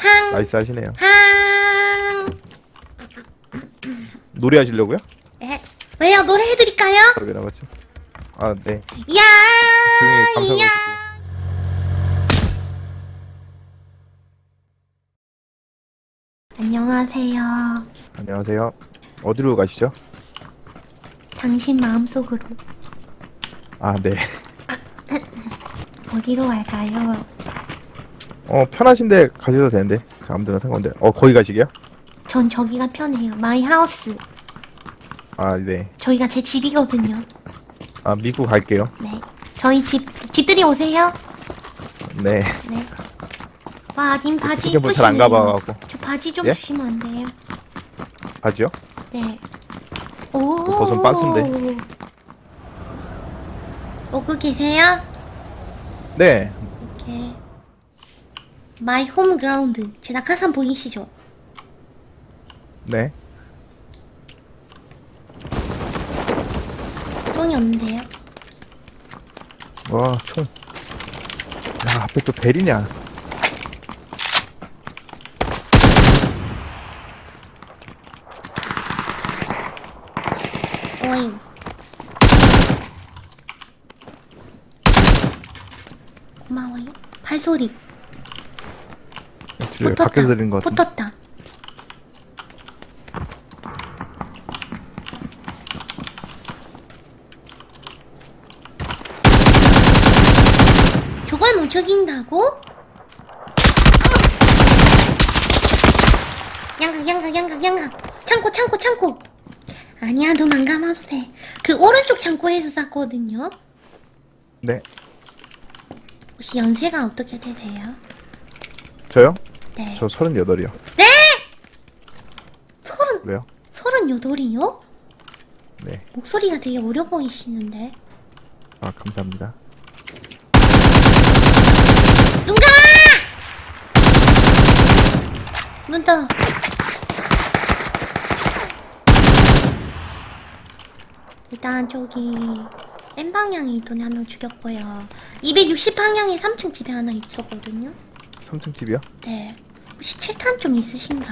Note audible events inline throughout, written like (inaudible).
항, 나이스 하시네요. 항. 노래 하시려고요? 에, 왜요? 노래 해드릴까요? 왜 나갔죠? 아, 네. 야, 조용히 감상하고 야. 있을게요. 안녕하세요. 안녕하세요. 어디로 가시죠? 당신 마음속으로 아, 네. 어디로 갈까요? 어, 편하신데 가셔도 되는데. 저 아무데나 상관없는데. 어, 거기 가시게요? 전 저기가 편해요. 마이 하우스. 아, 네. 저희가 제 집이거든요. 아, 미국 갈게요. 네. 저희 집 집들이 오세요. 네. 네. 와, 님 바지 이쁘시네요. 가봐갖고. 저 바지 좀 예? 주시면 안 돼요? 바지요? 네. 오. 벗은 빤스인데. 오고 계세요? 네. 오케이. 마이 홈 그라운드. 제 낙하산 보이시죠? 네. 똥이 없는데요? 와, 총. 야, 앞에 또 벨이냐. 오잉. 고마워요. 발소리. 붙었다. 밖에서 들리는 것 같은데. 붙었다. 저걸 못 죽인다고? 양각 양각 양각 양각 창고 창고 창고 아니야 눈 안 감아도 돼그 오른쪽 창고에서 쌌거든요 네. 혹시 연세가 어떻게 되세요? 저요? 네저 38이요. 네! 서른 왜요? 서른 여덟이요? 네. 목소리가 되게 어려 보이시는데 아, 감사합니다. 눈 감아! 눈 떠. 일단 저기 N 방향에 있던 한명 죽였고요. 260 방향에 3층 집에 하나 있었거든요. 3층 집이요? 네. 혹시 7탄 좀 있으신가?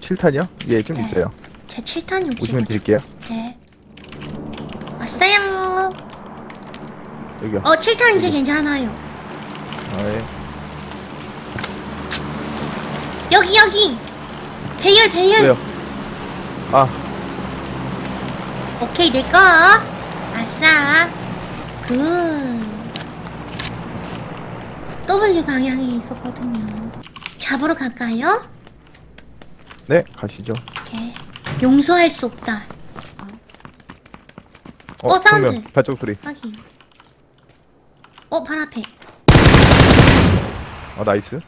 7탄이요? 예, 좀 네. 있어요. 제 7탄이 오시면 없어가지고. 드릴게요. 네. 왔어요. 여기요. 어, 7탄 이제 괜찮아요. 아, 예. 여기 여기. 배열 배열. 왜요? 아, 오케이 내꺼 아싸 굿 W 방향에 있었거든요 잡으러 갈까요? 네, 가시죠. 오케이 용서할 수 없다 어, 어, 사운드. 정면. 발작 소리. 확인 어 발 앞에 어, 나이스.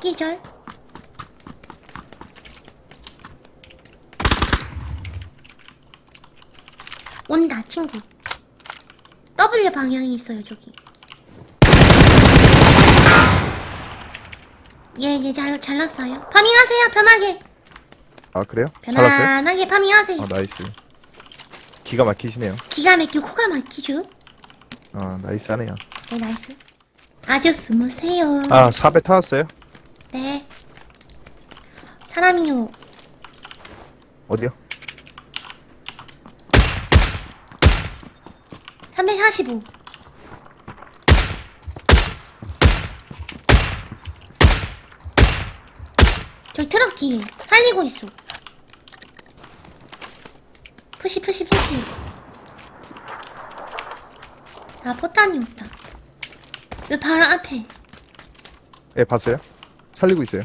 기절 온다 친구 W 방향이 있어요 저기 예 예 잘 잘랐어요 파밍하세요 편하게 아, 그래요? 잘랐어요? 편안하게 파밍하세요 아, 나이스. 기가 막히시네요. 기가 막히고 코가 막히죠 아, 나이스 하네요. 네 나이스 아주 스무세요 아, 4배 타왔어요? 네 사람이요 어디요? 345 저기 트럭 뒤에 살리고 있어 푸시 푸시 푸시 아 포탄이 없다 왜 바로 앞에 예, 봤어요? 살리고 있어요.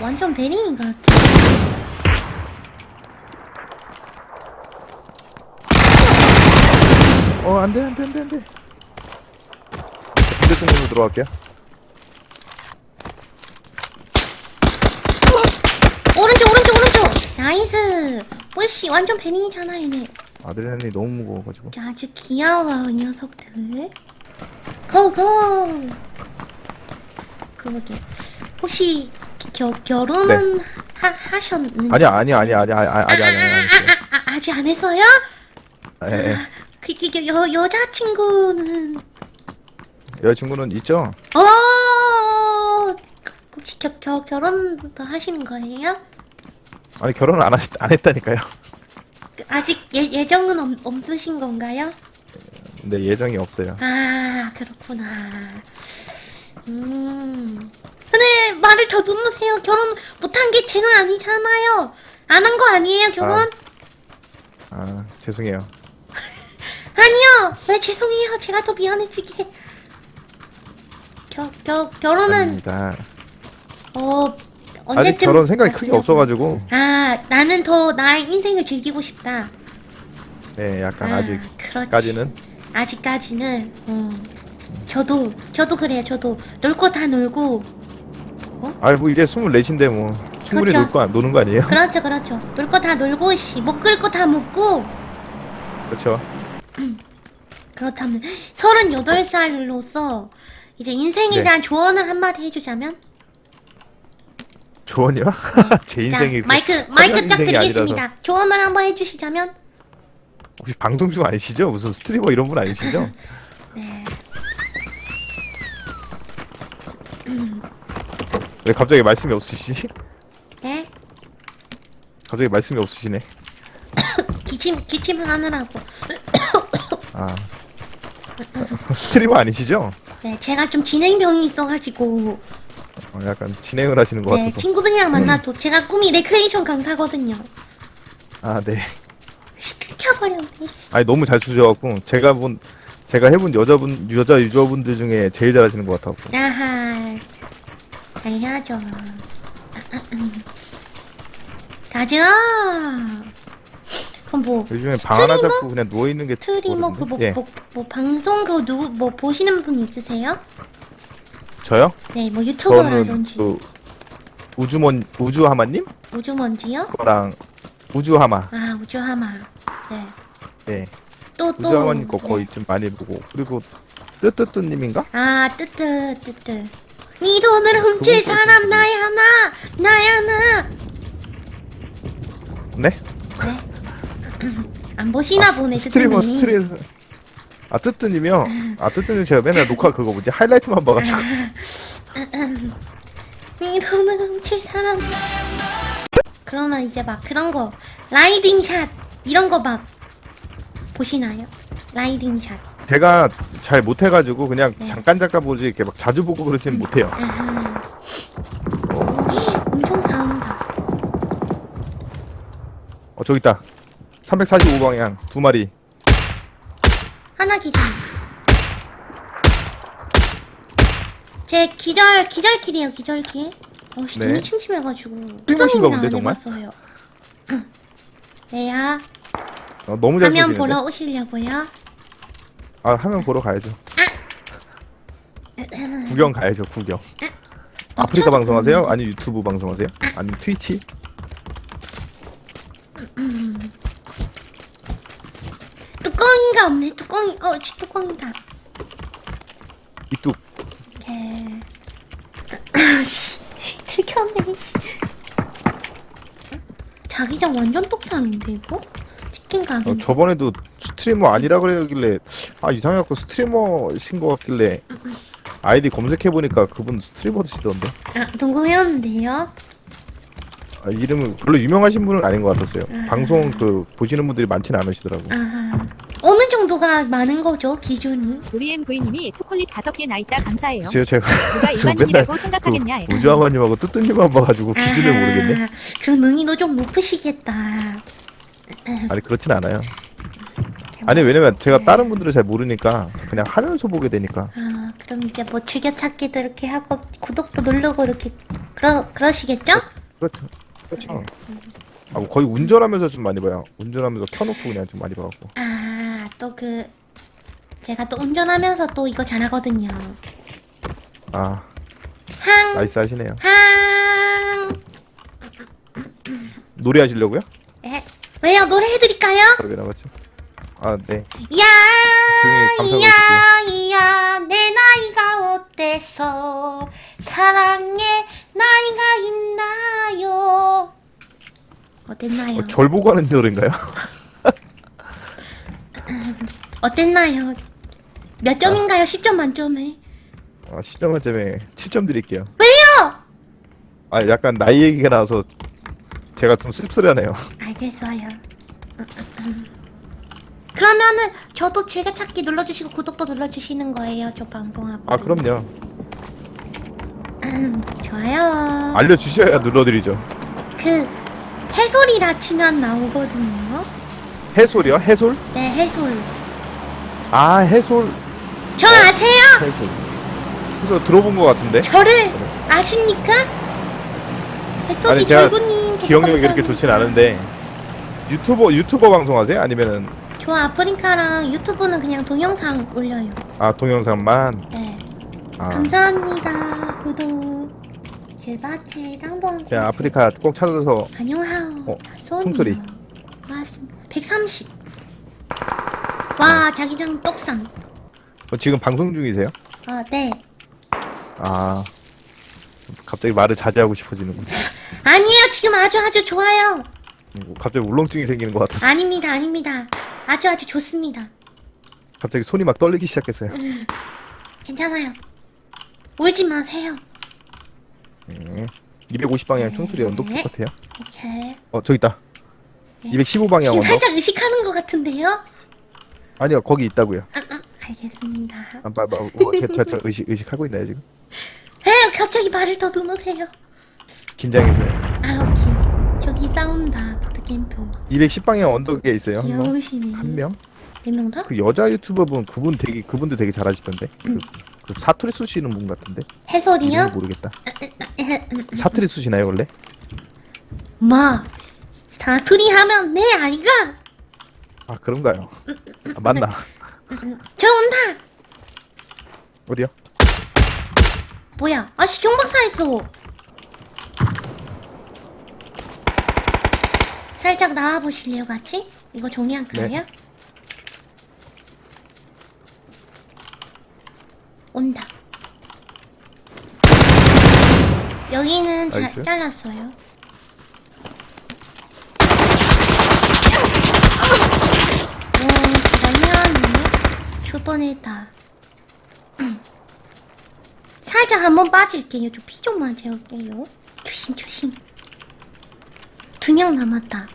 완전 베린인 것 같아 어, 안 돼, 안 돼, 안 돼, 안 돼. 층으로 들어갈게요. 오른쪽 오른쪽 오른쪽 나이스 뭐씨 완전 베닝이잖아 얘네 아드레날린 너무 무거워가지고. 아주 귀여워 이 녀석들 고고 그러게 혹시 겨, 결혼은 네. 하, 하셨는지 아니 아니 아니 아니 아니 아니 아니 아니야. 아 아, 아, 아, 아, 아직 안 했어요? 예, 예. 그, 그, 여, 여자친구는 여자친구는 있죠? 어 혹시 겨, 겨, 결혼도 하시는 거예요? 아니 결혼을 안, 하시, 안 했다니까요. 그, 아직 예, 예정은 없, 없으신 건가요? 근데 예정이 없어요. 아 그렇구나 음 근데 말을 더듬으세요 결혼 못한 게 죄는 아니잖아요 안 한 거 아니에요 결혼? 아 죄송해요. (laughs) 아니요 왜 죄송해요 제가 더 미안해지게 겨, 겨, 결혼은 아닙니다. 어 아직 언제쯤 결혼 생각이 크게? 없어가지고 아 나는 더 나의 인생을 즐기고 싶다 네 약간 아, 아직까지는. 아직까지는 어. 저도 저도 그래요 저도 놀 거 다 놀고 아뭐 이제 24인데 뭐 충분히 그렇죠. 놀 거, 노는 거 아니에요? 그렇죠 그렇죠 놀 거 다 놀고 씨 먹을 거 다 먹고 그렇죠. 그렇다면 38살로서 이제 인생에 네. 대한 조언을 한마디 해주자면 조언이요? (laughs) 제 자 인생이 그렇게 마이크 화려한 마이크 딱 인생이 드리겠습니다 아니라서. 조언을 한번 해주시자면 혹시 방송 중 아니시죠? 무슨 스트리머 이런 분 아니시죠? (laughs) 네 (clears throat) 왜 갑자기 말씀이 없으시지? (laughs) 네? 갑자기 말씀이 없으시네. (coughs) 기침 기침을 하느라고 아 (coughs) 스트리머 아니시죠? 네 제가 좀 진행병이 있어가지고 어, 약간 진행을 하시는 것 네 같아서. 친구들이랑 만나도 제가 꿈이 레크레이션 강사거든요 아 네. 씨. 아니 너무 잘 추셔갖고 제가 본 제가 해본 여자분 여자 유저분들 중에 제일 잘하시는 것 같아갖고. 아하 해야죠 가자 그럼 뭐 요즘에 방 하나 스트리머? 잡고 그냥 누워 있는 게 스트리머 그뭐 예, 뭐, 뭐 방송 그 누구 뭐 보시는 분 있으세요? 저요? 네 뭐 저는 유튜버라든지 그 우주먼 우주하마님 우주먼지요? 거랑 우주하마. 아 우주하마 네. 네또또 우주하마님 거 거의 좀 많이 보고 그리고 뜨뜨뜨님인가? 아 뜨뜨 뜨뜨 네 돈을 훔칠 그분 사람 나야 나 나야 나 네? 네. 안 보시나 아, 보네 스트리머 뜨뜨님. 스트레스. 아 뜨뜨님이요? 아 뜨뜨님 제가 맨날 녹화 그거 뭐지 하이라이트만 봐가지고. (laughs) 네 돈을 훔칠 사람 그러면 이제 막 그런 거 라이딩 샷 이런 거 막 보시나요? 라이딩 샷 제가 잘 못해가지고 그냥 네. 잠깐 잠깐 보지 이렇게 막 자주 보고 그러지는 못해요. 아하. 엄청 싸운다 어 저기 있다. 345방향 두 마리. 하나 기절 제 기절 기절킬이에요 기절킬 어씨 네. 눈이 침침해가지고 띵하신가 본데, 안 정말? 해봤어요 (laughs) 네야 어, 너무 잘 화면 쏘시는데. 보러 오시려고요? 아 화면 보러 가야죠. 구경 가야죠 구경. 아프리카 방송하세요? 아니 유튜브 방송하세요? 아니 트위치? 뚜껑인가 없네 뚜껑이 어 씨, 뚜껑이다. 이뚝. 오케이 씨. 들켰네 씨. 자기장 완전 떡상인데 이거? 치킨 가게. 어, 저번에도 스트리머 아니라 그러길래 아 이상해갖고 스트리머신 것 같길래 아이디 검색해보니까 그분 스트리머시던데? 아 누구였는데요? 아, 이름은 별로 유명하신 분은 아닌 것 같았어요. 아. 방송 그 보시는 분들이 많지는 않으시더라고. 아하 어느 정도가 많은 거죠 기준이? 우리 엠구이님이 초콜릿 다섯 개 나 있다 감사해요. 제가 제가 누가 (laughs) 저 일반인이라고 맨날 생각하겠냐? 그 우주아마님하고 뜨뜨님만 봐가지고 기준을 아하, 모르겠네. 그럼 능이도 좀 높으시겠다. 아니 그렇진 않아요. 아니 왜냐면 제가 다른 분들을 잘 모르니까 그냥 하면서 보게 되니까. 아 그럼 이제 뭐 즐겨찾기도 이렇게 하고 구독도 누르고 이렇게 그러, 그러시겠죠? 그렇죠. 그렇죠. 아, 뭐 거의 운전하면서 좀 많이 봐요. 운전하면서 켜놓고 그냥 좀 많이 봐갖고. 아 또 그 제가 또 운전하면서 또 이거 잘하거든요 아 항 나이스 하시네요 항 노래 하시려고요? 에? 왜요 노래 해드릴까요? 왜 나갔죠? 아 네. 야 조용히 감상하고 야, 야, 내 나이가 어때서 사랑의 나이가 있나요? 어땠나요? 어, 절 보고 하는 노래인가요? (laughs) 어땠나요? 몇 점인가요? 10점 만점에. 아, 10점 만점에 7점 드릴게요. 왜요? 아, 약간 나이 얘기가 나와서 제가 좀 씁쓸하네요. 알겠어요. 그러면은 저도 즐겨찾기 눌러주시고 구독도 눌러주시는 거예요. 저 방송하고. 아, 그럼요. 음, 좋아요. 알려주셔야 눌러드리죠. 그 해솔이라 치면 나오거든요. 해솔이요? 해솔? 네, 해솔. 아, 해솔. 저 아세요? 해솔. 해솔 들어본 것 같은데? 저를 아십니까? 해솔이 아니, 제가 절구님 기억력이 그렇게. 좋진 않은데 유튜버 유튜버 방송하세요? 아니면은 저 아프리카랑 유튜브는 그냥 동영상 올려요. 아 동영상만? 네. 아 감사합니다. 구독. 제바체 땅동. 제가 아프리카 꼭 찾아서 안녕하오. 어, 소니. 총소리. 고맙습니다. 130. 와, 자기장 떡상. 어, 지금 방송 중이세요? 아, 네. 아 갑자기 말을 자제하고 싶어지는군요. (laughs) 아니에요. 지금 아주 아주 좋아요. 음, 갑자기 울렁증이 생기는 것 같아서 아닙니다. 아닙니다. 아주 아주 좋습니다. 갑자기 손이 막 떨리기 시작했어요. 괜찮아요. 울지 마세요. 네. 250 방향 총소리 네. 똑같아요. 오케이. 어 저기 있다. 네. 215 방향 지금 언덕? 살짝 의식하는 것 같은데요? 아니요 거기 있다고요. 아, 아, 알겠습니다. 아, 저, 저, 저 의식 의식하고 있나요 지금? 에 갑자기 말을 더듬으세요. 긴장해서요. 아, 오케이. 저기 싸운다. 보드캠프. 210 방향 언덕에 있어요. 한 명. 귀여우시네. 한 명? 몇명 더? 그 여자 유튜버 분 그분 되게 그분도 되게 잘하시던데. 그, 그 사투리 쓰시는 분 같은데. 이름은 모르겠다. 사투리 쓰시나요 원래? 마. 사투리 하면 내 아이가. 아 그런가요? 아, 맞나? 저 온다. 어디요? 뭐야? 아씨 경박사 했어. 살짝 나와 보실래요, 같이? 이거 종이 한 칸이야? 네. 온다. 여기는 잘 나이스. 잘랐어요. 오, 뻔했다. (clears throat) 살짝 한번 빠질게요. 좀 피 좀만 재울게요. 조심 조심. 두 명 남았다.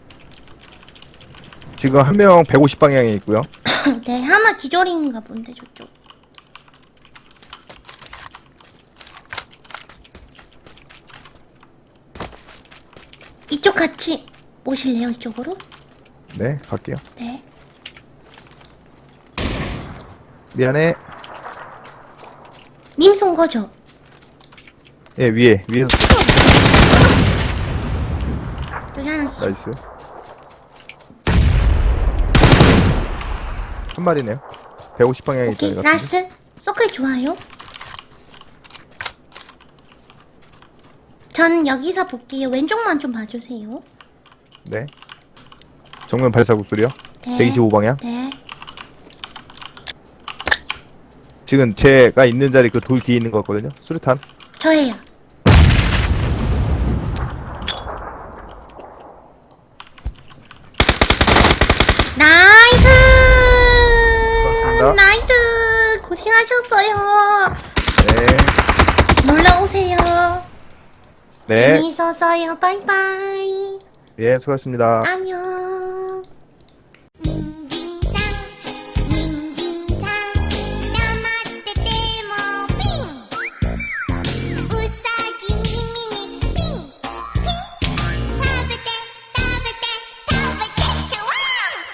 지금 한 명 150 방향에 있고요. (clears throat) 네, 하나 기절인가 본데 저쪽. 이쪽 같이 오실래요? 이쪽으로? 네 갈게요. 네. 미안해. 님 쏜 거죠? 예 위에 위에서 여기 하나 기- 나이스. 한 마리네요. 150 방향에 있다 오케이 이거. 라스 서클 좋아요. 전 여기서 볼게요. 왼쪽만 좀 봐주세요. 네. 정면 발사국 소리요. 네. 125 방향. 네. 지금 제가 있는 자리 그 돌 뒤에 있는 거 같거든요. 수류탄. 저예요. 나이스! 고맙습니다. 나이스! 고생하셨어요. 네. 놀러 오세요. 네. 재미있었어요. 빠이빠이. 예 수고하셨습니다. 안녕.